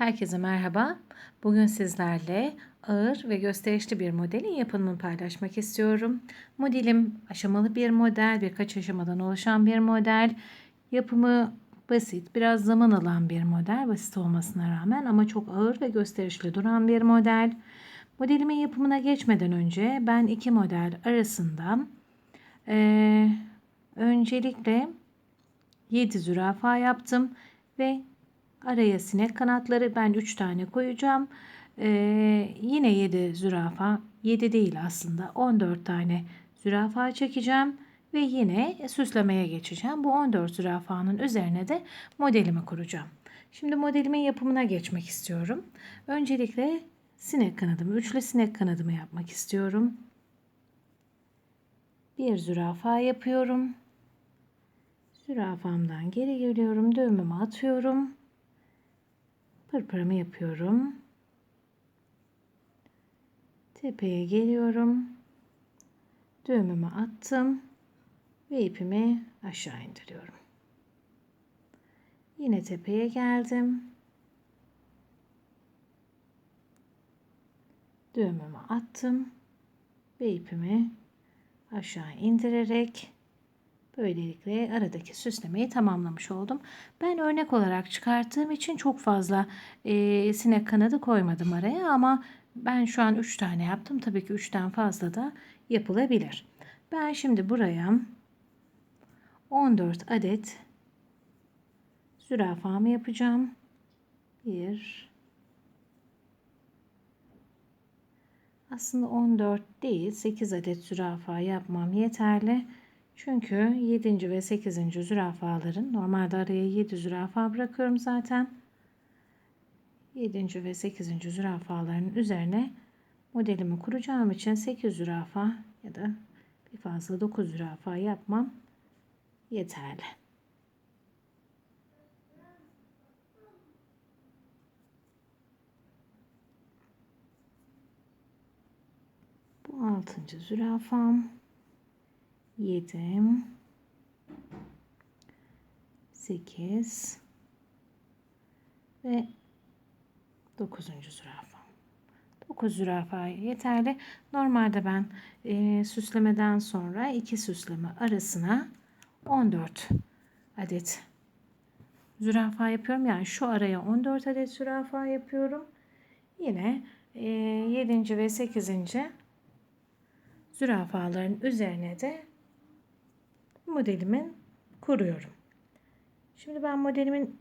Herkese merhaba. Bugün sizlerle ağır ve gösterişli bir modelin yapımını paylaşmak istiyorum. Modelim aşamalı bir model, birkaç aşamadan oluşan bir model. Yapımı basit, biraz zaman alan bir model, basit olmasına rağmen ama çok ağır ve gösterişli duran bir model. Modelimin yapımına geçmeden önce ben iki model arasında eee, öncelikle 7 zürafa yaptım ve Araya sinek kanatları ben 3 tane koyacağım. Ee, yine 7 zürafa 7 değil aslında 14 tane zürafa çekeceğim. Ve yine süslemeye geçeceğim. Bu 14 zürafanın üzerine de modelimi kuracağım. Şimdi modelimin yapımına geçmek istiyorum. Öncelikle sinek kanadımı, üçlü sinek kanadımı yapmak istiyorum. Bir zürafa yapıyorum. Zürafamdan geri geliyorum. Düğümümü atıyorum. Pırpırımı yapıyorum. Tepeye geliyorum. Düğümümü attım ve ipimi aşağı indiriyorum. Yine tepeye geldim. Düğümümü attım ve ipimi aşağı indirerek Böylelikle aradaki süslemeyi tamamlamış oldum. Ben örnek olarak çıkarttığım için çok fazla e, sinek kanadı koymadım araya ama ben şu an 3 tane yaptım. Tabii ki 3'ten fazla da yapılabilir. Ben şimdi buraya 14 adet zürafamı yapacağım. 1 Aslında 14 değil 8 adet zürafa yapmam yeterli. Çünkü 7. ve 8. zürafaların normalde araya 7 zürafa bırakıyorum zaten. 7. ve 8. zürafaların üzerine modelimi kuracağım için 8 zürafa ya da bir fazla 9 zürafa yapmam yeterli. Bu 6. zürafam. 7 8 ve 9. zürafa. 9 zürafa yeterli. Normalde ben e, süslemeden sonra iki süsleme arasına 14 adet zürafa yapıyorum. Yani şu araya 14 adet zürafa yapıyorum. Yine e, 7. ve 8. zürafaların üzerine de modelimin kuruyorum. Şimdi ben modelimin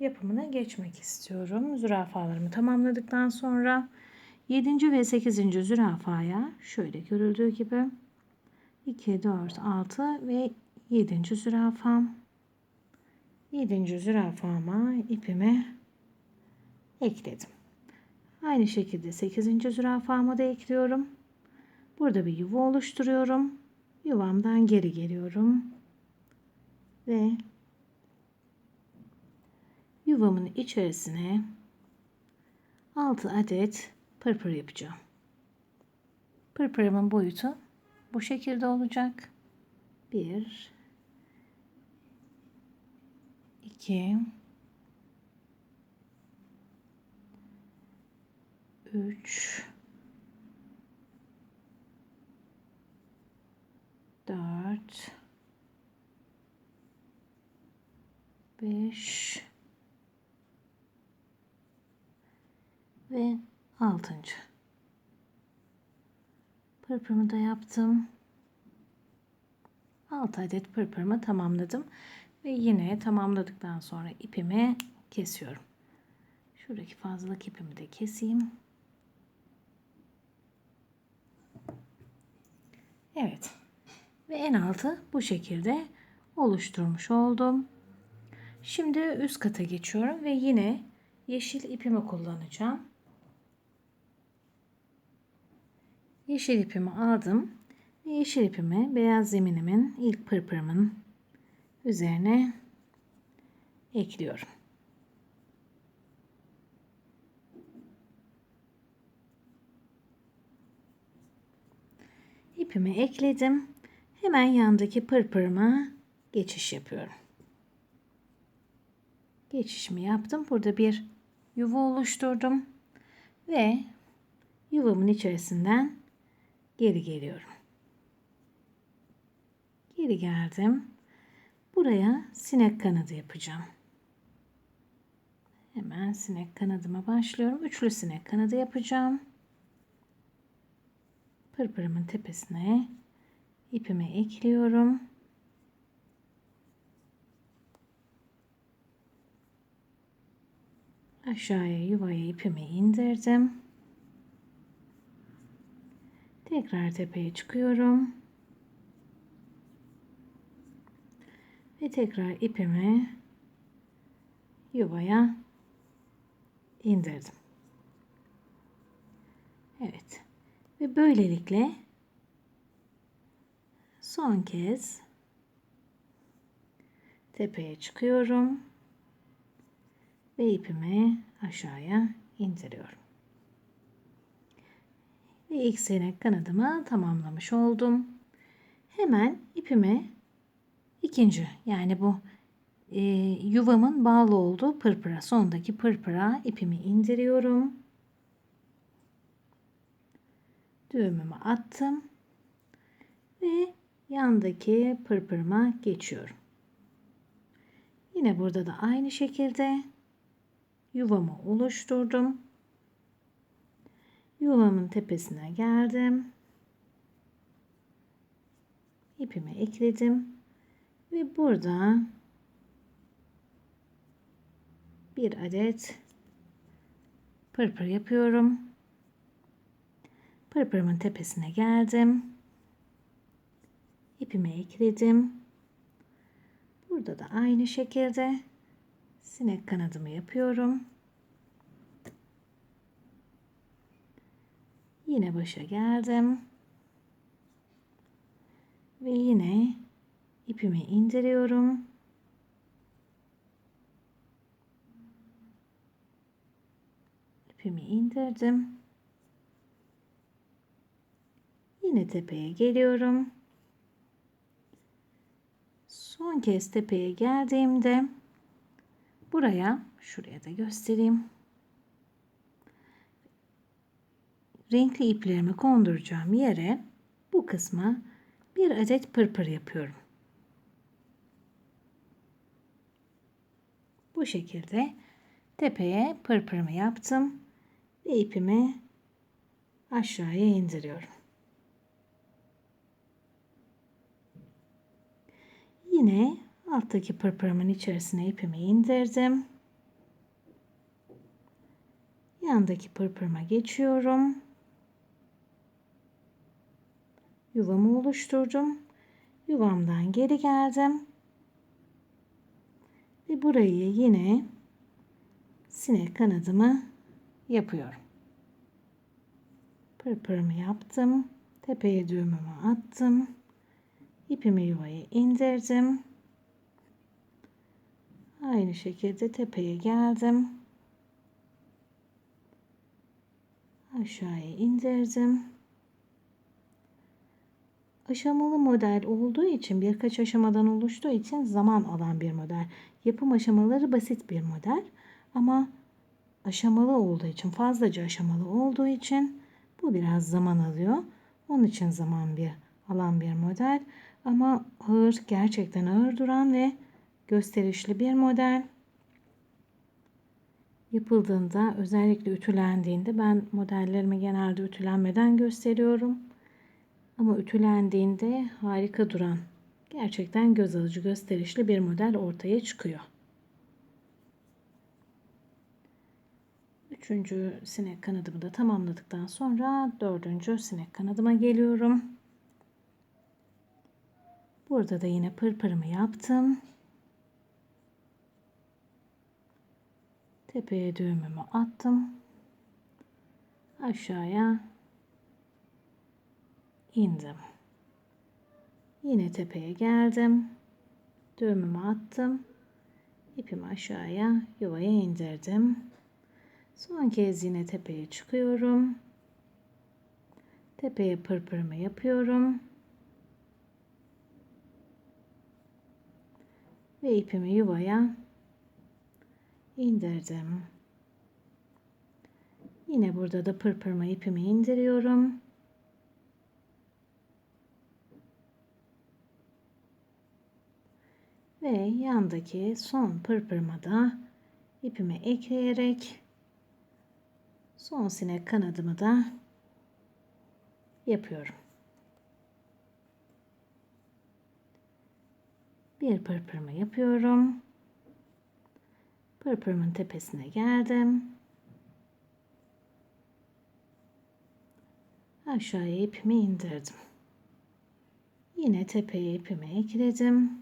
yapımına geçmek istiyorum. Zürafalarımı tamamladıktan sonra 7. ve 8. zürafaya şöyle görüldüğü gibi 2, 4, 6 ve 7. zürafam. 7. zürafama ipimi ekledim. Aynı şekilde 8. zürafamı da ekliyorum. Burada bir yuva oluşturuyorum yuvamdan geri geliyorum ve yuvamın içerisine 6 adet pırpır yapacağım. Pırpırımın boyutu bu şekilde olacak. 1 2 3 4 5 ve 6. Pırpırımı da yaptım. 6 adet pırpırımı tamamladım. Ve yine tamamladıktan sonra ipimi kesiyorum. Şuradaki fazlalık ipimi de keseyim. Evet. Ve en altı bu şekilde oluşturmuş oldum. Şimdi üst kata geçiyorum ve yine yeşil ipimi kullanacağım. Yeşil ipimi aldım ve yeşil ipimi beyaz zeminimin ilk pırpırımın üzerine ekliyorum. İpimi ekledim Hemen yandaki pırpırıma geçiş yapıyorum. Geçişimi yaptım. Burada bir yuva oluşturdum ve yuvamın içerisinden geri geliyorum. Geri geldim. Buraya sinek kanadı yapacağım. Hemen sinek kanadıma başlıyorum. Üçlü sinek kanadı yapacağım. Pırpırımın tepesine ipimi ekliyorum. Aşağıya yuvaya ipimi indirdim. Tekrar tepeye çıkıyorum. Ve tekrar ipimi yuvaya indirdim. Evet. Ve böylelikle son kez tepeye çıkıyorum ve ipimi aşağıya indiriyorum. Ve ilk sinek kanadımı tamamlamış oldum. Hemen ipimi ikinci yani bu e, yuvamın bağlı olduğu pırpıra sondaki pırpıra ipimi indiriyorum. Düğümümü attım ve yandaki pırpırıma geçiyorum. Yine burada da aynı şekilde yuvamı oluşturdum. Yuvamın tepesine geldim. İpimi ekledim ve burada bir adet pırpır yapıyorum. Pırpırımın tepesine geldim. İpimi ekledim. Burada da aynı şekilde sinek kanadımı yapıyorum. Yine başa geldim. Ve yine ipimi indiriyorum. İpimi indirdim. Yine tepeye geliyorum. Son kez tepeye geldiğimde buraya şuraya da göstereyim. Renkli iplerimi konduracağım yere bu kısma bir adet pırpır yapıyorum. Bu şekilde tepeye pırpırımı yaptım ve ipimi aşağıya indiriyorum. Yine alttaki pırpırımın içerisine ipimi indirdim. Yandaki pırpırıma geçiyorum. Yuvamı oluşturdum. Yuvamdan geri geldim. Ve burayı yine sinek kanadımı yapıyorum. Pırpırımı yaptım. Tepeye düğümümü attım. İpimi yuvaya indirdim. Aynı şekilde tepeye geldim. Aşağıya indirdim. Aşamalı model olduğu için birkaç aşamadan oluştuğu için zaman alan bir model. Yapım aşamaları basit bir model ama aşamalı olduğu için fazlaca aşamalı olduğu için bu biraz zaman alıyor. Onun için zaman bir alan bir model. Ama ağır, gerçekten ağır duran ve gösterişli bir model. Yapıldığında özellikle ütülendiğinde ben modellerimi genelde ütülenmeden gösteriyorum. Ama ütülendiğinde harika duran, gerçekten göz alıcı gösterişli bir model ortaya çıkıyor. Üçüncü sinek kanadımı da tamamladıktan sonra dördüncü sinek kanadıma geliyorum. Burada da yine pırpırımı yaptım. Tepeye düğümümü attım. Aşağıya indim. Yine tepeye geldim. Düğümümü attım. İpimi aşağıya yuvaya indirdim. Son kez yine tepeye çıkıyorum. Tepeye pırpırımı yapıyorum. Ve ipimi yuvaya indirdim. Yine burada da pırpırma ipimi indiriyorum. Ve yandaki son pırpırma da ipimi ekleyerek son sinek kanadımı da yapıyorum. Bir pırpırma yapıyorum. Pırpırımın tepesine geldim. Aşağıya ipimi indirdim. Yine tepeye ipimi ekledim.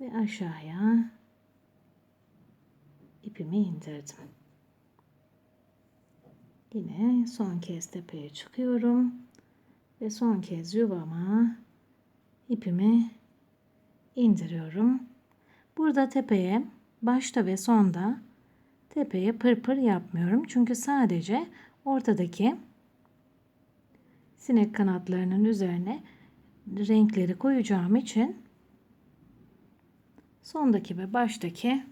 Ve aşağıya ipimi indirdim. Yine son kez tepeye çıkıyorum. Ve son kez yuvama ipimi indiriyorum. Burada tepeye başta ve sonda tepeye pırpır yapmıyorum. Çünkü sadece ortadaki sinek kanatlarının üzerine renkleri koyacağım için sondaki ve baştaki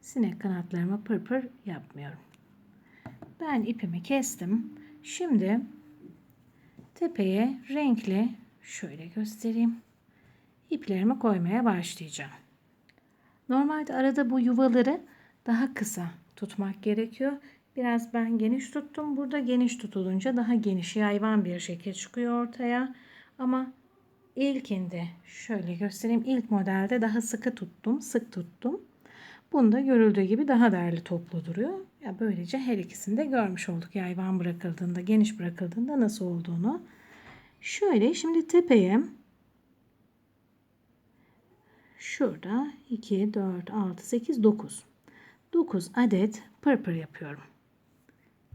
sinek kanatlarıma pırpır yapmıyorum. Ben ipimi kestim. Şimdi tepeye renkli şöyle göstereyim. İplerimi koymaya başlayacağım. Normalde arada bu yuvaları daha kısa tutmak gerekiyor. Biraz ben geniş tuttum. Burada geniş tutulunca daha geniş yayvan bir şekil çıkıyor ortaya. Ama ilkinde şöyle göstereyim. İlk modelde daha sıkı tuttum. Sık tuttum. Bunda görüldüğü gibi daha değerli toplu duruyor. Ya böylece her ikisini de görmüş olduk. Yayvan bırakıldığında, geniş bırakıldığında nasıl olduğunu. Şöyle şimdi tepeye şurada 2, 4, 6, 8, 9. 9 adet pırpır yapıyorum.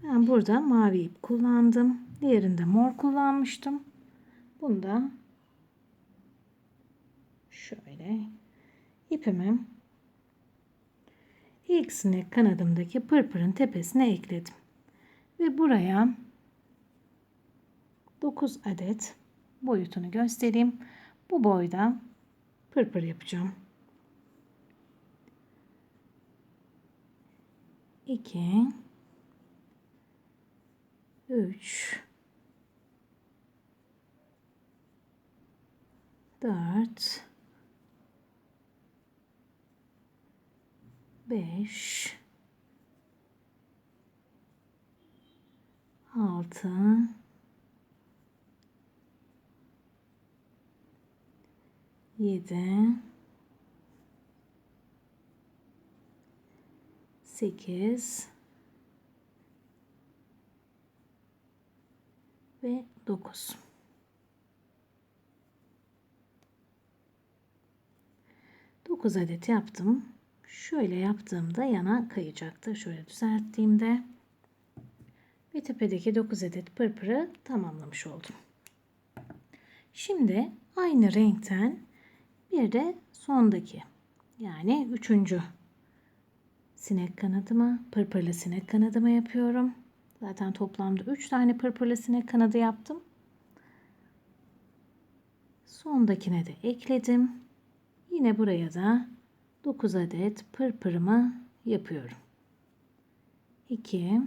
Ben burada mavi ip kullandım. Diğerinde mor kullanmıştım. Bunda şöyle ipimi ilk sinek kanadımdaki pırpırın tepesine ekledim. Ve buraya 9 adet boyutunu göstereyim. Bu boyda pırpır yapacağım. 2 3 4 5 6 7 8 ve 9. Dokuz adet yaptım. Şöyle yaptığımda yana kayacaktır. Şöyle düzelttiğimde ve tepedeki 9 adet pırpırı tamamlamış oldum. Şimdi aynı renkten bir de sondaki yani üçüncü sinek kanadıma, pırpırlı sinek kanadıma yapıyorum. Zaten toplamda 3 tane pırpırlı sinek kanadı yaptım. Sondakine de ekledim. Yine buraya da 9 adet pırpırımı yapıyorum. 2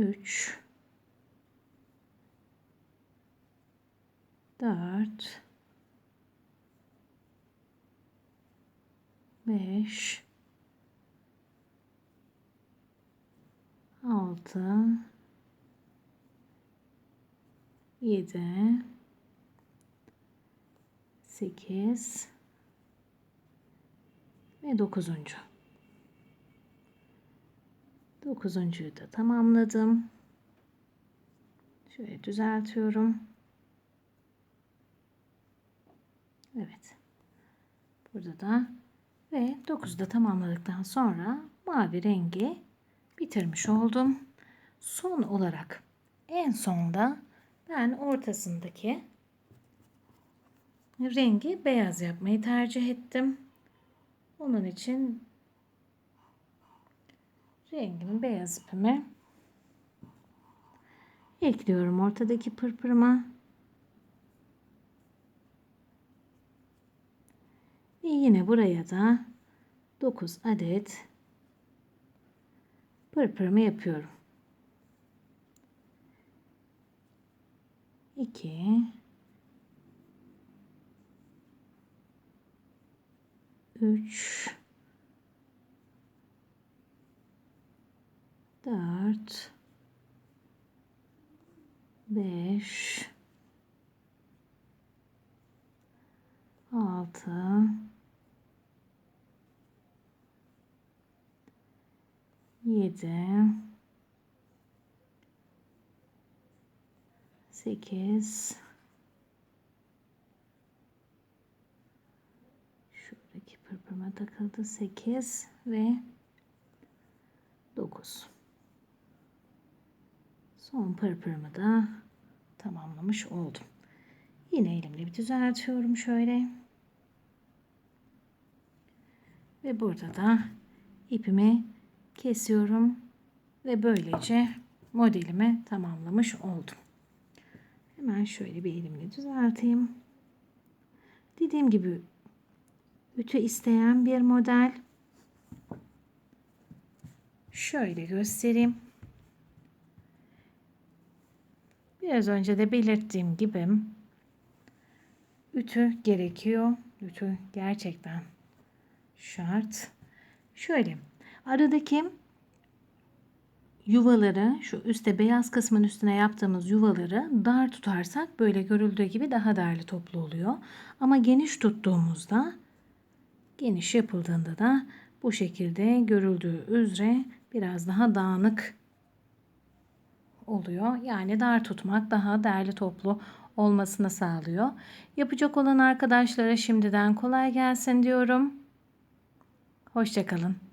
3 4 5 6 7 8 ve 9. Dokuzuncuyu da tamamladım. Şöyle düzeltiyorum. Evet. Burada da ve 9'u da tamamladıktan sonra mavi rengi bitirmiş oldum. Son olarak en sonda ben ortasındaki rengi beyaz yapmayı tercih ettim. Onun için rengimi beyaz ipime ekliyorum ortadaki pırpırıma. Ve yine buraya da 9 adet pırpırımı yapıyorum. 2 3 4 5 6 7 8 Şuradaki pırpırma takıldı. 8 ve 9 Son pırpırımı da tamamlamış oldum. Yine elimle bir düzeltiyorum şöyle. Ve burada da ipimi kesiyorum ve böylece modelimi tamamlamış oldum. Hemen şöyle bir elimle düzelteyim. Dediğim gibi ütü isteyen bir model. Şöyle göstereyim. Biraz önce de belirttiğim gibi ütü gerekiyor. Ütü gerçekten şart. Şöyle aradaki yuvaları şu üstte beyaz kısmın üstüne yaptığımız yuvaları dar tutarsak böyle görüldüğü gibi daha değerli toplu oluyor. Ama geniş tuttuğumuzda geniş yapıldığında da bu şekilde görüldüğü üzere biraz daha dağınık oluyor. Yani dar tutmak daha değerli toplu olmasını sağlıyor. Yapacak olan arkadaşlara şimdiden kolay gelsin diyorum. Hoşçakalın.